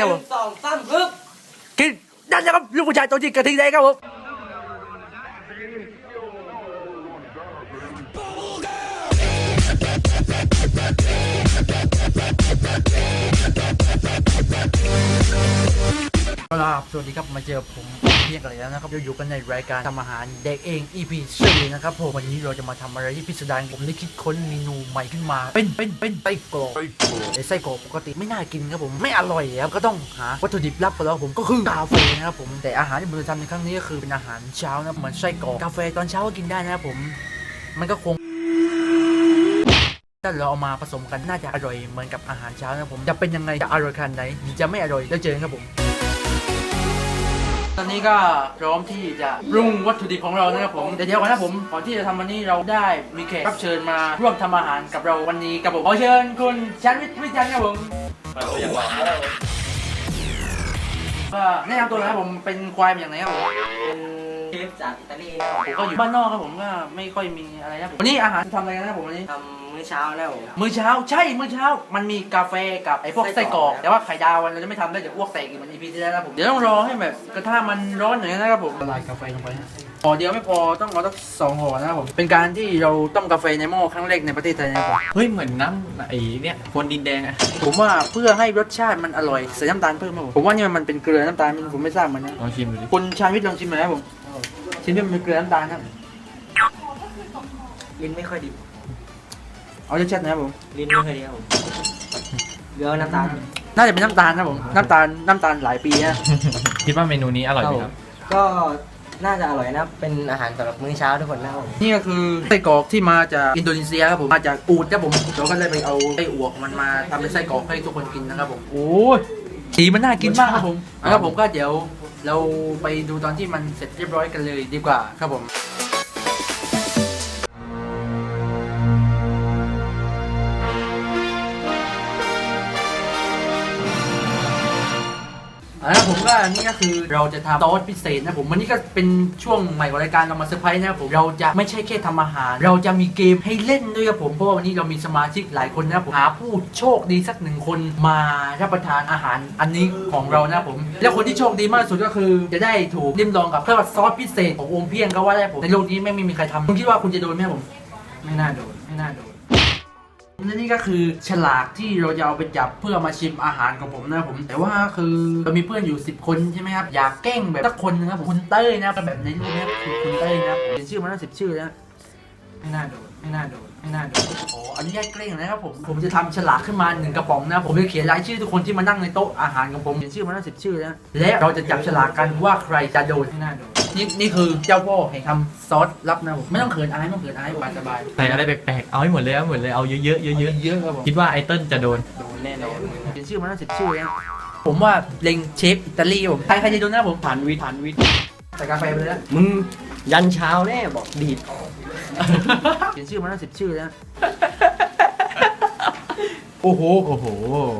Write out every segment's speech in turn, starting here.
ครับผมสองสามฮึบกินนั่นนะครับลูกผู้ชายตัวจริงกระทิงได้ครับผม ครับสวัสดีครับมาเจอผมเพียงกันอีกแล้วนะครับเราอยู่กันในรายการทำอาหารเด็กเอง EP 4นะครับผมวันนี้เราจะมาทำอะไรที่พิสดารผมได้คิดค้นเมนูใหม่ขึ้นมา เป็นเป็นเป็นไส้กรอกไอไส้กรอกปกติไม่น่ากินครับผมไม่อร่อยครับก็ต้องหาวัตถุดิบลับของเราผมก็คือกาแฟนะครับผมแต่อาหารที่ผมจะทำในครั้งนี้ก็คือเป็นอาหารเช้านะเหมือนไส้กรอกกาแฟตอนเช้าก็กินได้นะครับผม มันก็คงถ้าเราเอามาผสมกันน่าจะอร่อยเหมือนกับอาหารเช้านะครับผมจะเป็นยังไงจะอร่อยขนาดไหนจะไม่อร่อยแล้วเจอกันครับผม ตอนนี้ก็พร้อมที่จะปรุงวัตถุดิบของเรานะครับผมแต่เดี๋ยวก่อนนะผมก่อนที่จะทำวันนี้เราได้มีแขกรับเชิญมาร่วมทำอาหารกับเราวันนี้กับผมขอเชิญคุณชันวิทย์วิจันทร์ครับผมก็แนะนำตัวนะครับผมเป็นควายมาจากไหนครับผมเป็น เชฟจากอิตาลีนะครับผมก็อยู่บ้านนอกครับผมก็ไม่ค่อยมีอะไรนะผมวันนี้อาหารทำอะไรกันนะครับผมวันนี้ ทำมื้อเช้าแล้วมื้อเช้าใช่มื้อเช้า มันมีกาแฟกับไอ้พวกไส้ไส้กกรรออก ก แต่ว่าไข่ดาวเราจะไม่ทำได้เดี๋ยวอ้วกแตกอีกเหมือนอีพีที่แล้วนะผมเดี๋ยวต้องรอให้แบบกระทะมันร้อนหน่อยนะครับผมละลายกาแฟลงไปนะห่อเดียวไม่พอต้องเอาต้องสองห่อนะครับผมเป็นการที่เราต้มกาแฟในหม้อครั้งแรกในประเทศไทยนะครับผมเฮ้ยเหมือนน้ำไอ้เนี่ยคนดินแดงอะผมว่าเพื่อให้รสชาติมันอร่อยใส่น้ำตาลเพิ่มครับผมผมว่านี่มันเป็นเกลือน้ำตาลผมไม่ทราบเหมือนกันลองชิมดูดิคุณชาญวิทย์ลองชิมหน่อยครับผม ชิมด้วยมันเป็นเกลือน้ำตาลครับ ลิ้นไม่ค่อยดีเอารสชาติหนะครับผม ลิ้นไม่ค่อยดีครับผมเดี๋ยวน้ำตาลน่าจะเป็นน้ำตาลครับผม น้ำตาลน้ำตาลหลายปีนะคิดว่าเมนูนี้อร่อยไหมครับ ก็น่าจะอร่อยนะครับเป็นอาหารสำหรับมื้อเช้าทุกคนนะครับผมนี่ก็คือไส้กรอกที่มาจากอินโดนีเซียครับผม มาจากอูดครับผมเราก็เลยไปเอาไส้อวกมันมาทำเป็นไส้กรอกให้ทุกคนกินนะครับผม โอ้ยสีมันน่ากินมากครับผมแล้วผมก็เดี๋ยว เราไปดูตอนที่มันเสร็จเรียบร้อยกันเลยดีกว่าครับผม เอาละผมก็นี่ก็คือเราจะทำซอสพิเศษนะผมวันนี้ก็เป็นช่วงใหม่ของรายการเรามาเซอร์ไพรส์นะครับผมเราจะไม่ใช่แค่ทำอาหาร เราจะมีเกมให้เล่นด้วยครับผมเพราะว่าวันนี้เรามีสมาชิกหลายคนนะครับผมหาผู้โชคดีสักหนึ่งคนมารับประทานอาหารอันนี้ของเรานะครับผม และคนที่โชคดีมากที่สุดก็คือ จะได้ถูกริมลองกับเพื่องซอสพิเศษของโอมเพียงก็ว่าได้ผมในโลกนี้ไม่ไม่มีใครทำคุณคิดว่าคุณจะโดนไหมครับผม ไม่น่าโดนไม่น่าโดน และนี่ก็คือฉลากที่เราจะเอาไปจับเพื่อมาชิมอาหารของผมนะผม แต่ว่าคือเรามีเพื่อนอยู่ 10 คนใช่ไหมครับ อยากแกล้งแบบสักคนนะครับผมคุณเต้ยนะครับแบบในรูปนะครับคุณเต้ยนะครับเขียนชื่อมาแล้วสิบชื่อแล้วไม่น่าโดน ไม่น่าโดนไม่น่าโดนขออนุญาตแกล้งนะครับผมผมจะทำฉลากขึ้นมาหนึ่งกระป๋องนะครับผมจะเขียนรายชื่อทุกคนที่มานั่งในโต๊ะอาหารของผมเขียนชื่อมาแล้วสิบชื่อแล้วและเราจะจับฉลากกันว่าใครจะโดนไม่น่าโดนนี่นี่คือเจ้าพ่อแห่งทำซอสลับนะครับผมไม่ต้องเขินอายไม่ต้องเขินอายสบายสบายใส่อะไรแปลกๆ เอาให้หมดเลยเอาหมดเลย เอาเยอะๆ เยอะเยอะเยอะครับผม ๆ คิดว่าไอเติ้ลจะโดน โดนแน่นอนเขียนชื่อมาแล้วสิบชื่อแล้วผมว่าเล็งเชฟอิตาลีครับผมใครใครจะโดนนะผมผ่านวิทย์ผ่านวิทย์ ใส่กาแฟไปเลยนะมึงยันเช้าแน่บอกดีดเขียนชื่อมาแล้วสิบชื่อแล้ว โอ้โห โอ้โห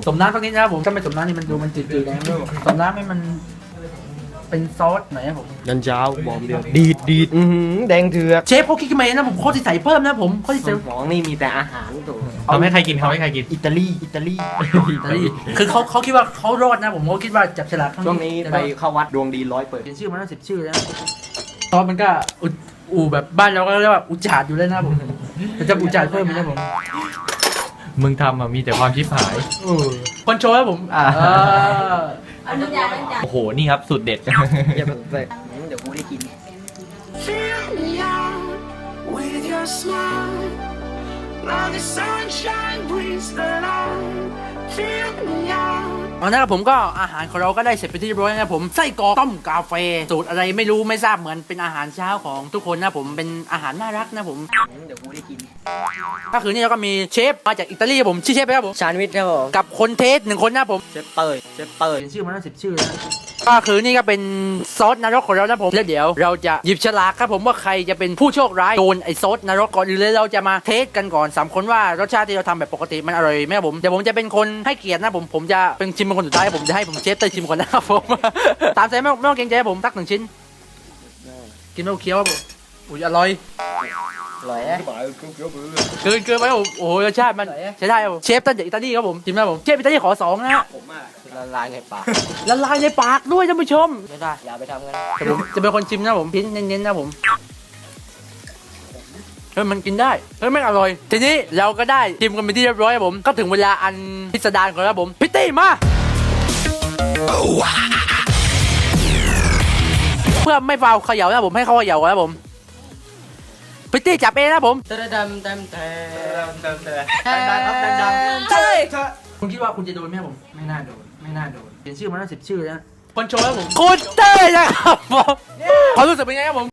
สมน้ำตรงนี้นะครับผมถ้าไม่สมน้ำนี่มันดูมันจืดๆนะสมน้ำให้มันเป็นซอสหน่อยนะผม ยันเช้าบอกเดียวดีดดีดอือหือแดงเถือกเชฟเขาคิดขึ้นมาเองนะผมโคตรที่ใส่เพิ่มนะผมโคตรที่สใส่มองนี่มีแต่อาหารตัว เขาไม่ใครกินเขาไม่ใครกินอิตาลีอิตาลีอิตาลีคือเขาเขาคิดว่าเขารอดนะ ผมเขาคิดว่าจับฉลากครั้ช่วงนี้จะไปรอดเข้าวัดดวงดีร้อยเปิด เขียนชื่อมาแล้วสิบชื่อแล้วซอสมันก็อุอูแบบบ้านเราก็เรียกว่าอุจจาดอยู่เลยนะผมแต่จะอุจจาดเพิ่มไหมนะผมมึงทำอะมีแต่ความชิบหาย เออคนโชว์ครับผมอ่า เอออนุญาตอนุญาตโอ้โห นี่ครับสุดเด็ด อย่าแบบแบบเดี๋ยวกูได้กิน Fill me out with your smile. เอานะครับผมก็อาหารของเราก็ได้เสร็จไปนที่เรียบร้อยนะครับผมไส้กรอกต้มกาแฟสูตรอะไรไม่รู้ไม่ทราบเหมือนเป็นอาหารเช้าของทุกคนนะผมเป็นอาหารน่ารักนะผมเดี๋ยวกูได้กินก็คือนี่เราก็มีเชฟมาจากอิตาลีครับผมชื่อเชฟอะไรครับผมชานวิทย์ครับผมกับคนเทสหนึ่งคนนะผมเชฟเปิดเชฟเปิดเขียนชื่อมาแล้วสิบชื่อแล้ว ก็คือนี่ก็เป็นซอสนรกของเรานะผมแล้วเดี๋ยวเราจะหยิบฉลากครับผมว่าใครจะเป็นผู้โชคร้ายโดนไอ้ซอสนรกก่อนหรือเลยเราจะมาเทสกันก่อนสามคนว่ารสชาติที่เราทำแบบปกติมันอร่อยไหมครับผมเดี๋ยวผมจะเป็นคนให้เกียรตินะผมผมจะเป็นชิมเป็นคนสุดท้ายผมจะให้ผมเชฟเตยชิมก่อนนะครับผมตามใจไม่ต้องไม่ต้องเกรงใจครับผมตักหนึ่งชิ้น กินไม่ต้องเคี้ยวครับผมอุ้ยอร่อยอร่อยนะเกินเกินไปครับผมโอ้โหรสชาติมันอร่อยอะใช้ได้ครับผมเชฟตั้งจากอิตาลีครับผมชิมนะครับผมเชฟอิตาลีขอสองนะฮะ ละลายในปากละลายในปากด้วยท่านผู้ชมไม่ได้อย่าไปทำกันแต่ผมจะเป็นคนชิมนะผมพิ้นเน้นๆนะผมเฮ้ยมันกินได้เฮ้ยไม่งอร่อย ทีนี้เราก็ได้ชิมกันไปนที่เรียบร้อยครับผม ก็ถึงเวลาอันพิสดารของเราครับผมพิตตี้มาเพื่อไม่ฟาวเขย่านะผมให้เขาเขย่าก่อนนะผมพิตตี้จับเองนะผมเตะดำเต็มเต็ดังๆครับดังๆใช่คุณคิดว่าคุณจะโดนไหมครับผมไม่น่าโดนไม่ น่าโดนเขียนชื่อมาตั้งสิบชื่อแล้วคนโชว์ครับผมคุณเต้ยนะครับผมความรู้สึกเป็นไงครับผม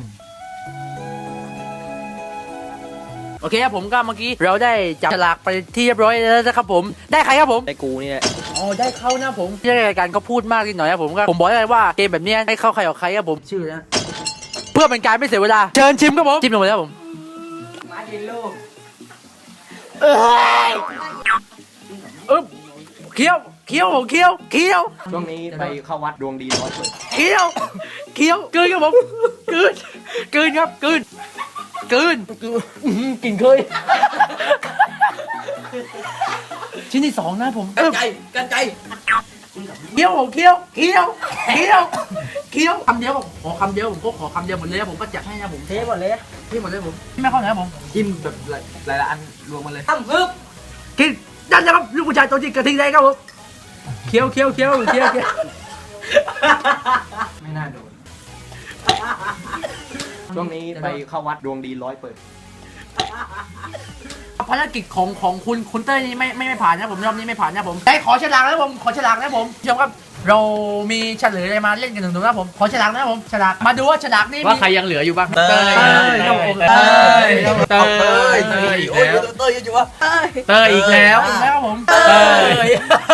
โอเคครับผมก็เมื่อกี้เราได้จับฉลากไปที่เรียบร้อยแล้วนะครับผม ได้ใครครับผมได้กูนี่แหละอ๋อได้เข้านะผมที่รายการก็พูดมากนิดหน่อยครับผมก็ผมบอกได้เลยว่าเกมแบบเนี้ยให้เข้าใครออกใครครับผม ชื่อนะเพื่อเป็นการไม่เสียเวลา เชิญชิมครับผม ชิมลงไปแล้วผม มาดินลูกเอ๊บเคี้ยว เคี้ยวผมเคี้ยวเคี้ยวช่วงนี้ไปเข้าวัดดวงดีร้อยเปิดเคี้ยวเคี้ยวกลืนครับผมกลืนกลืนครับกลืนกลืนอื้อหือกลินเคยชิ้นที่สองนะผมกันไก่กันไก่เคี้ยวผมเคี้ยวเคี้ยวเคี้ยวเคี้ยวคำเดียวผมขอคำเดียวผมก็ขอคำเดียวหมดเลยนะผมก็จัดให้นะผมเทหมดเลยที่หมดเลยผมไม่เข้าไหนครับผมจิ้มแบบหลายหลายๆอันรวมมาเลยตั้มปึ๊บกินนั่นนะครับลูกผู้ชายตัวจริงกระทิงได้ครับผม เคี้ยวเคี้ยวเคี้ยวเคี้ยวเคี้ยวไม่น่าโดนช่วงนี้ไปเข้าวัดดวงดีร้อยเปิดภารกิจของของคุณคุณเต้ยนี่ไม่ไม่ไม่ผ่านนะผมรอบนี้ไม่ผ่านนะผมได้ขอฉลากนะผมขอฉลากนะผมผู้ชมครับ เรามีเฉลยอะไรมาเล่นกันหนึ่งตรงนะผมขอฉลากนะผมฉลากมาดูว่าฉลากนี่ว่ามี ใครยังเหลืออยู่บ้างเต้ยเต้ยครับผมเต้ย เต้เต้ยยเต้ยอีกแล้วเต้ยอยู่วะเต้ยอีกแล้วอีกแล้วครับผมเต้ย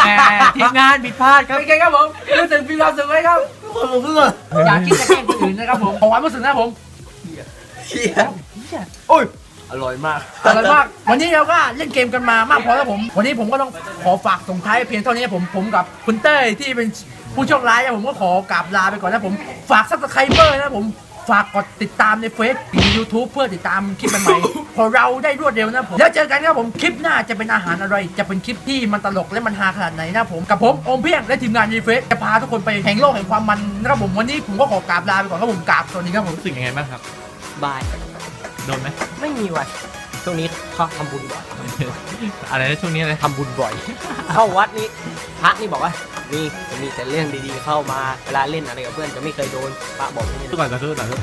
แหมทีมงานผิดพลาดครับเป็นไงครับผมรู้สึกมีความสุขไหมครับอยากคิดจะแกล้งคนอื่นนะครับผมขอความรู้สึกนะผมอ ร่อยมากอร่อยมาก วันนี้เราก็เล่นเกมกันมามากพอแล้วผม วันนี้ผมก็ต้องขอฝากส่งท้ายเพียงเท่านี้ผมผมกับคุณเต้ยที่เป็นผู้โชคร้ายนะผมก็ขอกราบลาไปก่อนนะผมฝากซับสไครเบอร์นะผมฝากกดติดตามในเฟซหรือยูทูบเพื่อติดตามคลิปใหม่ๆ พอเราได้รวดเร็วนะผม แล้วเจอกันครับผม คลิปหน้าจะเป็นอาหารอะไร จะเป็นคลิปที่มันตลกและมันฮาขนาดไหนนะผม กับผมโอมเพียงและทีมงานในเฟซจะพาทุกคนไปแห่งโลกแห่งความมันนะครับผมวันนี้ผมก็ขอกราบลาไปก่อนครับผมกราบสวัสดีครับผมรู้สึกยังไงบ้างครับบาย โดนไหมไม่มีวันช่วงนี้เขาทำบุญบ่อยอะไรนะช่วงนี้อะไรทำบุญบ่อย เข้าวัดนี่พระนี่บอกว่ามีจะมีแต่เรื่องดีๆเข้ามาเวลาเล่นอะไรกับเพื่อนจะไม่เคยโดนพระบอกอย่างนี้ทุกคนขอโทษขอโทษ